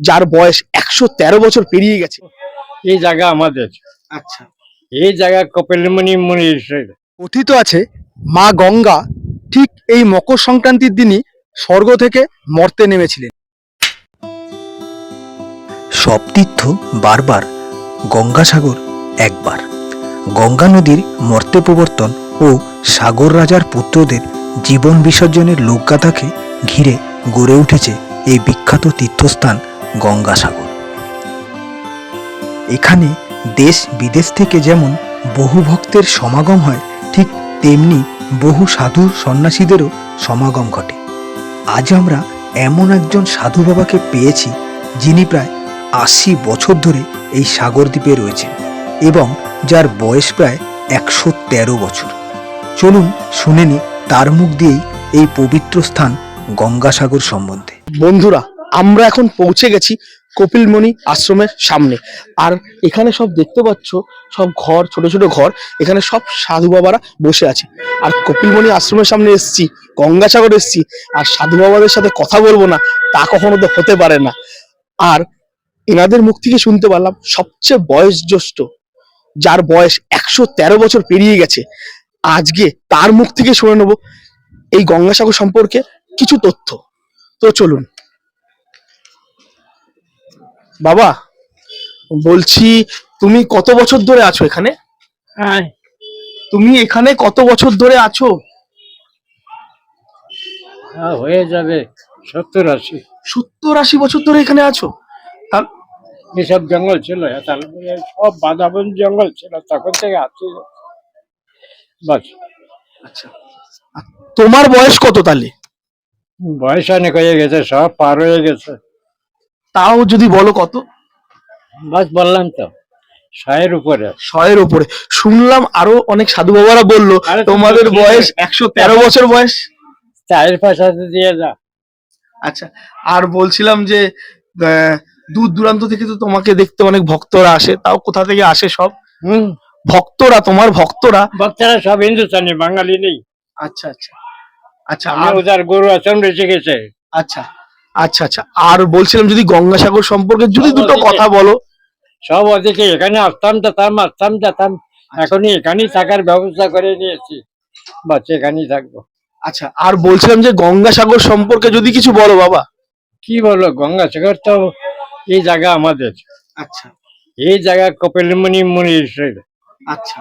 যার বয়স একশো তেরো বছর পেরিয়ে গেছে। এই জায়গা আমাদের। আচ্ছা। এই জায়গা কপিলমণি মুনির কথিত আছে মা গঙ্গা ঠিক এই মকর সংক্রান্তির দিনই স্বর্গ থেকে মর্তে নেমেছিলেন। সব তীর্থ বারবার গঙ্গাসাগর একবার। গঙ্গা নদীর মর্তে প্রবর্তন ও সাগর রাজার পুত্রদের জীবন বিসর্জনের লোকগাথাকে ঘিরে গড়ে উঠেছে এই বিখ্যাত তীর্থস্থান গঙ্গাসাগর। এখানে দেশ বিদেশ থেকে যেমন বহু ভক্তের সমাগম হয়, ঠিক তেমনি বহু সাধু সন্ন্যাসীদেরও সমাগম ঘটে। আজ আমরা এমন একজন সাধু বাবাকে পেয়েছি, যিনি প্রায় আশি বছর ধরে এই সাগর দ্বীপে রয়েছেন এবং যার বয়স প্রায় একশো তেরো বছর। চলুন শুনে নি তার মুখ দিয়েই এই পবিত্র স্থান গঙ্গাসাগর সম্বন্ধে। বন্ধুরা আমরা এখন পৌঁছে গেছি কপিলমণি আশ্রমের সামনে। আর এখানে সব দেখতে পাচ্ছ, সব ঘর, ছোট ছোট ঘর, এখানে সব সাধু বাবারা বসে আছে। আর কপিলমণি আশ্রমের সামনে এসেছি, গঙ্গাসাগর এসেছি। আর সাধু বাবাদের সাথে কথা বলব না, তা কখনো তো হতে পারে না। আর এনাদের মুখ থেকে শুনতে পারলাম, সবচেয়ে বয়স জ্যেষ্ঠ যার বয়স একশো তেরো বছর পেরিয়ে গেছে। আজকে তার মুখ থেকে শুনে নেব, এই গঙ্গাসাগর সম্পর্কে কিছু তথ্য। তো চলুন বাবা বলছি তুমি কত বছর ধরে আছো এখানে? হ্যাঁ। তুমি এখানে কত বছর ধরে আছো? হ্যাঁ, হয়ে যাবে। সত্তর আশি। সত্তর আশি বছর ধরে এখানে আছো? এসব জঙ্গল ছিল তারপরে সব বাদাবন জঙ্গল ছিল তখন থেকে আছি। বাস। আচ্ছা। তোমার বয়স কত তাহলে? বয়স অনেক হয়ে গেছে সব পার হয়ে গেছে। তাও যদি বলো কত? বাস বললাম তো শয়ের উপরে। শয়ের উপরে। শুনলাম আরও অনেক সাধু বাবারা বলল তোমাদের বয়স একশো তেরো বছর বয়স? চায়ের পাশে দিয়ে যা আচ্ছা আর বলছিলাম যে দূর দূরান্ত থেকে তো তোমাকে দেখতে অনেক ভক্তরা আসে তাও কোথা থেকে আসে সব? হম। ভক্তরা তোমার ভক্তরা? ভক্তরা সব হিন্দুস্তানি বাঙালি নেই। আচ্ছা আচ্ছা। আচ্ছা ওদের গরু আশ্রম রেখে গেছে। আচ্ছা। আচ্ছা আচ্ছা। আর বলছিলাম যদি গঙ্গাসাগর সম্পর্কে যদি দুটো কথা বলো। সব ওদিকে এখানে আসতাম যেতাম আসতাম যেতাম এখনই এখানেই থাকার ব্যবস্থা করে নিয়েছি। বাস এখানেই থাকব। আচ্ছা আর বলছিলাম যে গঙ্গাসাগর সম্পর্কে যদি কিছু বলো বাবা। কি বলো? গঙ্গাসাগর তো এই জায়গা আমাদের। আচ্ছা। এই জায়গা কপিলমণি মুনির আচ্ছা।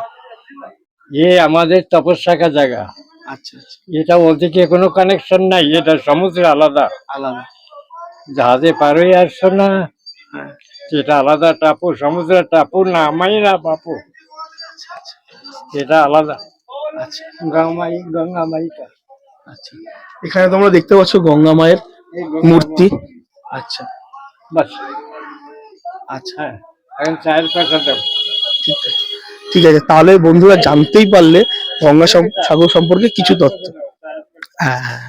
এ আমাদের তপস্যাকা জায়গা। আচ্ছা আচ্ছা। এটা ওদিকে কোনো কানেকশন নাই। এটা সমুদ্র আলাদা। আলাদা। জাহাজে পার হয়ে আসছো না? হ্যাঁ। এটা আলাদা টাপু সমুদ্র টাপু না আমাই না বাপু এটা আলাদা। আচ্ছা। গঙ্গামাই গঙ্গামাইটা আচ্ছা। এখানে তোমরা দেখতে পাচ্ছ গঙ্গা মায়ের মূর্তি। আচ্ছা। বাস। আচ্ছা। হ্যাঁ এখন চায়ের পাশে দেব ঠিক আছে। ঠিক আছে তাহলে বন্ধুরা জানতেই পারলে গঙ্গা সাগর সম্পর্কে কিছু তথ্য। হ্যাঁ।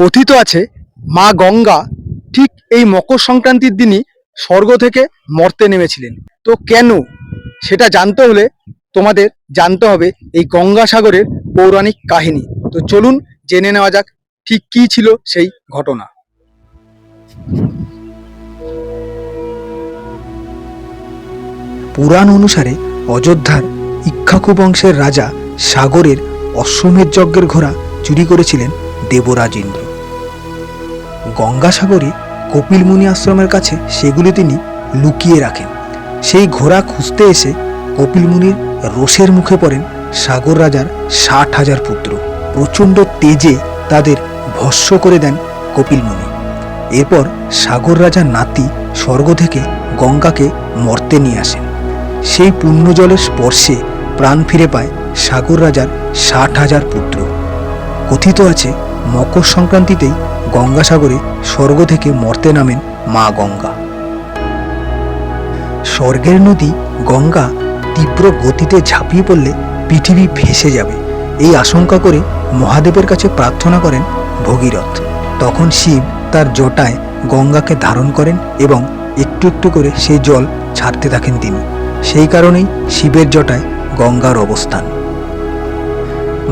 কথিত আছে, মা গঙ্গা ঠিক এই মকর সংক্রান্তির দিনই স্বর্গ থেকে মর্তে নেমেছিলেন। তো কেন? সেটা জানতে হলে তোমাদের জানতে হবে এই গঙ্গাসাগরের পৌরাণিক কাহিনী। তো চলুন জেনে নেওয়া যাক ঠিক কি ছিল সেই ঘটনা। পুরাণ অনুসারে অযোধ্যার ইক্ষাকু বংশের রাজা সাগরের অশ্বমেধ যজ্ঞের ঘোড়া চুরি করেছিলেন দেবরাজ ইন্দ্র। গঙ্গাসাগরে কপিলমুনি আশ্রমের কাছে সেগুলি তিনি লুকিয়ে রাখেন। সেই ঘোড়া খুঁজতে এসে কপিলমুনির রোষের মুখে পড়েন সাগর রাজার ষাট হাজার পুত্র। প্রচণ্ড তেজে তাদের ভস্য করে দেন কপিলমুনি এরপর সাগর রাজার নাতি স্বর্গ থেকে গঙ্গাকে মর্তে নিয়ে আসেন। সেই পুণ্যজলের স্পর্শে প্রাণ ফিরে পায় সাগর রাজার ষাট হাজার পুত্র। কথিত আছে, মকর সংক্রান্তিতেই গঙ্গাসাগরে স্বর্গ থেকে মর্তে নামেন মা গঙ্গা। স্বর্গের নদী গঙ্গা তীব্র গতিতে ঝাঁপিয়ে পড়লে পৃথিবী ভেসে যাবে। এই আশঙ্কা করে মহাদেবের কাছে প্রার্থনা করেন ভগীরথ। তখন শিব তার জটায় গঙ্গাকে ধারণ করেন এবং একটু একটু করে সেই জল ছাড়তে থাকেন তিনি। সেই কারণেই শিবের জটায় গঙ্গার অবস্থান।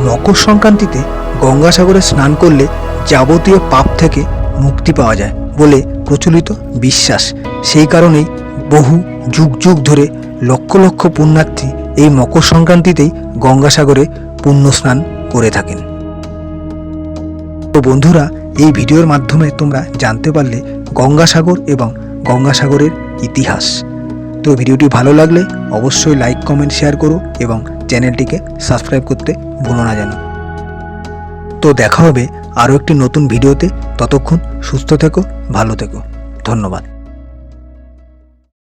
মকর সংক্রান্তিতে গঙ্গাসাগরে স্নান করলে যাবতীয় পাপ থেকে মুক্তি পাওয়া যায় বলে প্রচলিত বিশ্বাস। সেই কারণেই বহু যুগ যুগ ধরে লক্ষ লক্ষ পুণ্যার্থী এই মকর সংক্রান্তিতেই গঙ্গাসাগরে পুণ্য স্নান করে থাকেন। তো বন্ধুরা, এই ভিডিওর মাধ্যমে তোমরা জানতে পারলে গঙ্গাসাগর এবং গঙ্গাসাগরের ইতিহাস। তো ভিডিওটি ভালো লাগলে অবশ্যই লাইক, কমেন্ট, শেয়ার করো এবং চ্যানেলটিকে সাবস্ক্রাইব করতে ভুলো না যেন। তো দেখা হবে আরও একটি নতুন ভিডিওতে। ততক্ষণ সুস্থ থেকো ভালো থেকো। ধন্যবাদ।